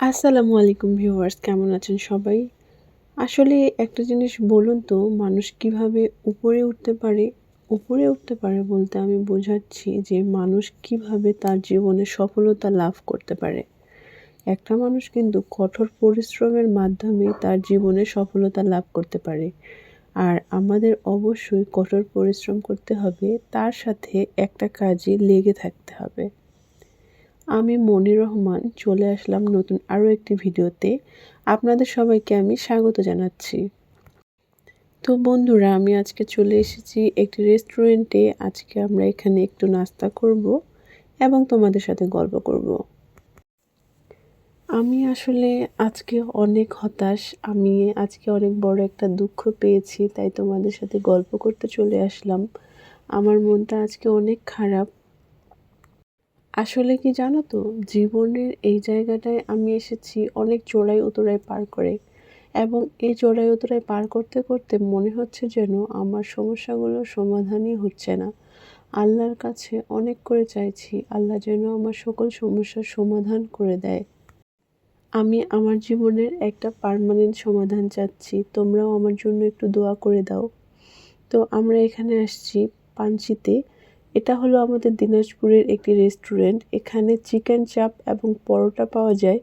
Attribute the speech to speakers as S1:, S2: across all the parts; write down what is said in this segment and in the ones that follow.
S1: আসসালামু আলাইকুম ভিউয়ার্স, কেমন আছেন সবাই? আসলে একটা জিনিস বলুন তো, মানুষ কীভাবে উপরে উঠতে পারে? উপরে উঠতে পারে বলতে আমি বোঝাচ্ছি যে মানুষ কীভাবে তার জীবনে সফলতা লাভ করতে পারে। একটা মানুষ কিন্তু কঠোর পরিশ্রমের মাধ্যমে তার জীবনে সফলতা লাভ করতে পারে। আর আমাদের অবশ্যই কঠোর পরিশ্রম করতে হবে, তার সাথে একটা কাজে লেগে থাকতে হবে। আমি মনির রহমান চলে আসলাম নতুন আরও একটি ভিডিওতে। আপনাদের সবাইকে আমি স্বাগত জানাচ্ছি। তো বন্ধুরা, আমি আজকে চলে এসেছি একটি রেস্টুরেন্টে। আজকে আমরা এখানে একটু নাস্তা করব এবং তোমাদের সাথে গল্প করব। আমি আসলে আজকে অনেক হতাশ, আমি আজকে অনেক বড় একটা দুঃখ পেয়েছি, তাই তোমাদের সাথে গল্প করতে চলে আসলাম। আমার মনটা আজকে অনেক খারাপ। আসলে কি জানো তো? জীবনের এই জায়গাটায় আমি এসেছি অনেক চোরাই উতরাই পার করে। এবং এই চোরাই উতরাই পার করতে করতে মনে হচ্ছে যেন আমার সমস্যাগুলো সমাধানই হচ্ছে না। আল্লাহর কাছে অনেক করে চাইছি, আল্লাহ যেন আমার সকল সমস্যার সমাধান করে দেয়। আমি আমার জীবনের একটা পারমানেন্ট সমাধান চাচ্ছি, তোমরাও আমার জন্য একটু দোয়া করে দাও। তো আমরা এখানে আসছি পাঞ্চিতে এটা হলো আমাদের দিনাজপুরের একটি রেস্টুরেন্ট এখানে চিকেন চাপ এবং পরোটা পাওয়া যায়।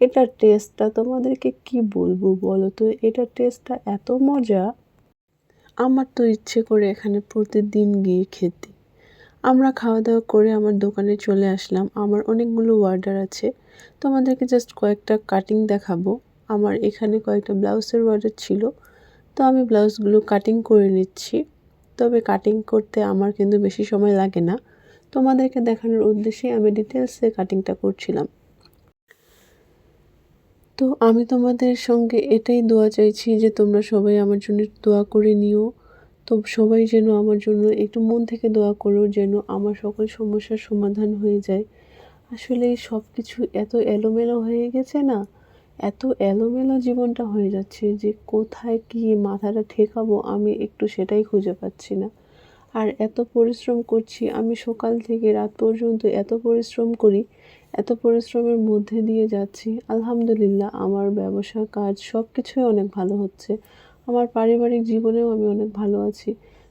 S1: এটার টেস্টটা তোমাদেরকে কি বলব বলো তো? এটার টেস্টটা এত মজা। আমার তো ইচ্ছে করে এখানে প্রতিদিন গিয়ে খেতে। আমরা খাওয়া দাওয়া করে আমার দোকানে চলে আসলাম। আমার অনেকগুলো অর্ডার আছে। তোমাদেরকে জাস্ট কয়েকটা কাটিং দেখাবো। আমার এখানে কয়েকটা ব্লাউজের অর্ডার ছিল। তো আমি ব্লাউজগুলো কাটিং করে নিচ্ছি। তবে কাটিং করতে আমার কিন্তু বেশি সময় লাগে না। তোমাদেরকে দেখানোর উদ্দেশ্যে আমি ডিটেলসে কাটিংটা করছিলাম। তো আমি তোমাদের সঙ্গে এটাই দোয়া চাইছি যে তোমরা সবাই আমার জন্য দোয়া করে নিও। তো সবাই যেন আমার জন্য একটু মন থেকে দোয়া করো যেন আমার সকল সমস্যার সমাধান হয়ে যায়। আসলে সব কিছু এত এলোমেলো হয়ে গেছে না? এত এলোমেলো জীবনটা হয়ে যাচ্ছে যে কোথায় কি মাথাটা ঠেকাবো আমি একটু সেটাই খুঁজে পাচ্ছি না। আর এত পরিশ্রম করছি, আমি সকাল থেকে রাত পর্যন্ত এত পরিশ্রম করি, এত পরিশ্রমের মধ্যে দিয়ে যাচ্ছি। আলহামদুলিল্লাহ, আমার ব্যবসা, কাজ সব কিছুই অনেক ভালো হচ্ছে। আমার পারিবারিক জীবনেও আমি অনেক ভালো আছি।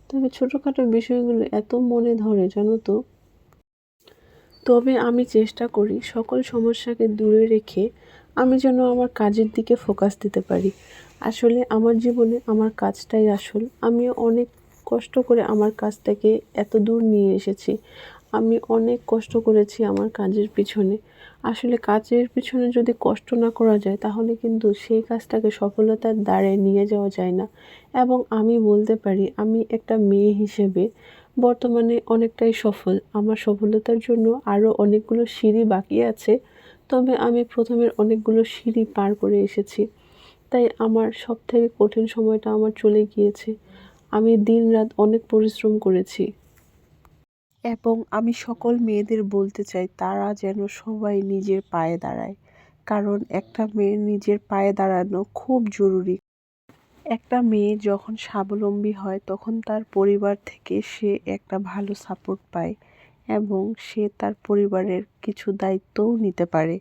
S1: তবে ছোটোখাটো বিষয়গুলো এত মনে ধরে, জানো তো? তবে আমি চেষ্টা করি সকল সমস্যাকে দূরে রেখে আমি যেন আমার কাজের দিকে ফোকাস দিতে পারি। আসলে আমার জীবনে আমার কাজটাই আসল। আমি অনেক কষ্ট করে আমার কাজটাকে এত দূর নিয়ে এসেছি। আমি অনেক কষ্ট করেছি আমার কাজের পিছনে। আসলে কাজের পিছনে যদি কষ্ট না করা যায়, তাহলে কিন্তু সেই কাজটাকে সফলতার দ্বারে নিয়ে যাওয়া যায় না। এবং আমি বলতে পারি, আমি একটা মেয়ে হিসেবে বর্তমানে অনেকটাই সফল। আমার সফলতার জন্য আরও অনেকগুলো সিঁড়ি বাকি আছে। তবে আমি প্রথমের অনেকগুলো সিঁড়ি পার করে এসেছি। তাই আমার সব থেকে কঠিন সময়টা আমার চলে গিয়েছে। আমি দিন রাত অনেক পরিশ্রম করেছি। এবং আমি সকল মেয়েদের বলতে চাই, তারা যেন সবাই নিজের পায়ে দাঁড়ায়। কারণ একটা মেয়ের নিজের পায়ে দাঁড়ানো খুব জরুরি। একটা মেয়ে যখন স্বাবলম্বী হয়, তখন তার পরিবার থেকে সে একটা ভালো সাপোর্ট পায়। এবং সে তার পরিবারের কিছু দায়িত্বও নিতে পারে।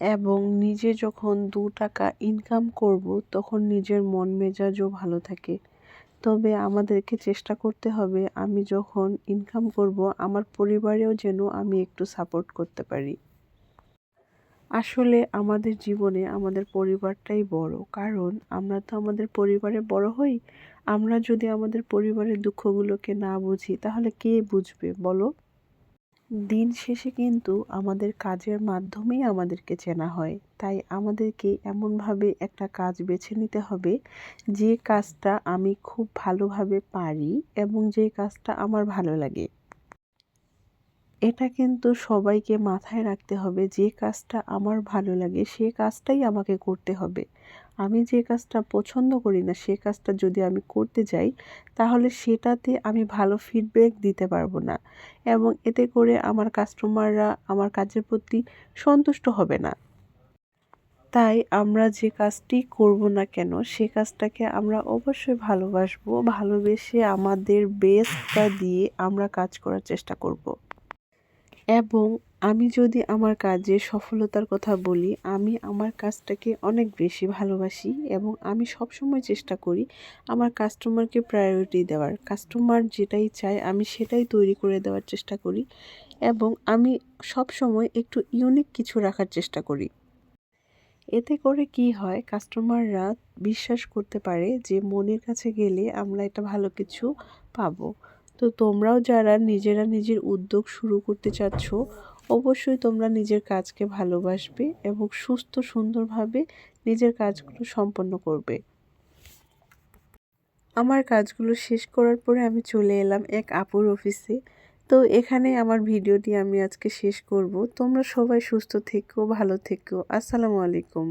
S1: এবং নিজে যখন দু টাকা ইনকাম করব, তখন নিজের মন মেজাজও ভালো থাকে। তবে আমাদেরকে চেষ্টা করতে হবে, আমি যখন ইনকাম করব, আমার পরিবারেও যেন আমি একটু সাপোর্ট করতে পারি। আসলে আমাদের জীবনে আমাদের পরিবারটাই বড়, কারণ আমরা তো আমাদের পরিবারে বড় হই আমরা যদি আমাদের পরিবারের দুঃখগুলোকে না বুঝি, তাহলে কে বুঝবে বলো? দিন শেষে কিন্তু আমাদের কাজের মাধ্যমেই আমাদেরকে চেনা হয়। তাই আমাদেরকে এমনভাবে একটা কাজ বেছে নিতে হবে, যে কাজটা আমি খুব ভালোভাবে পারি এবং যে কাজটা আমার ভালো লাগে। এটা কিন্তু সবাইকে মাথায় রাখতে হবে, যে কাজটা আমার ভালো লাগে, সে কাজটাই আমাকে করতে হবে। আমি যে কাজটা পছন্দ করি না, সে কাজটা যদি আমি করতে যাই, তাহলে সেটাতে আমি ভালো ফিডব্যাক দিতে পারব না। এবং এতে করে আমার কাস্টমাররা আমার কাজের প্রতি সন্তুষ্ট হবে না। তাই আমরা যে কাজটি করব না কেন, সে কাজটাকে আমরা অবশ্যই ভালোবাসবো, ভালোবেসে আমাদের বেস্টটা দিয়ে আমরা কাজ করার চেষ্টা করব। এবং আমি যদি আমার কাজে সফলতার কথা বলি, আমি আমার কাজটাকে অনেক বেশি ভালোবাসি এবং আমি সবসময় চেষ্টা করি আমার কাস্টমারকে প্রায়োরিটি দেওয়ার। কাস্টমার যেটাই চায়, আমি সেটাই তৈরি করে দেওয়ার চেষ্টা করি এবং আমি সব সময় একটু ইউনিক কিছু রাখার চেষ্টা করি। এতে করে কি হয় কাস্টমাররা বিশ্বাস করতে পারে যে মনের কাছে গেলে আমরা একটা ভালো কিছু পাবো। তো তোমরাও যারা নিজেরা নিজের উদ্যোগ শুরু করতে চাচ্ছ অবশ্যই তোমরা নিজের কাজকে ভালোবাসবে এবং সুস্থ, সুন্দরভাবে নিজের কাজগুলো সম্পন্ন করবে। আমার কাজগুলো শেষ করার পরে আমি চলে এলাম এক আপুর অফিসে তো এখানে আমার ভিডিওটি আমি আজকে শেষ করব। তোমরা সবাই সুস্থ থেকো, ভালো থেকো। আসসালামু আলাইকুম।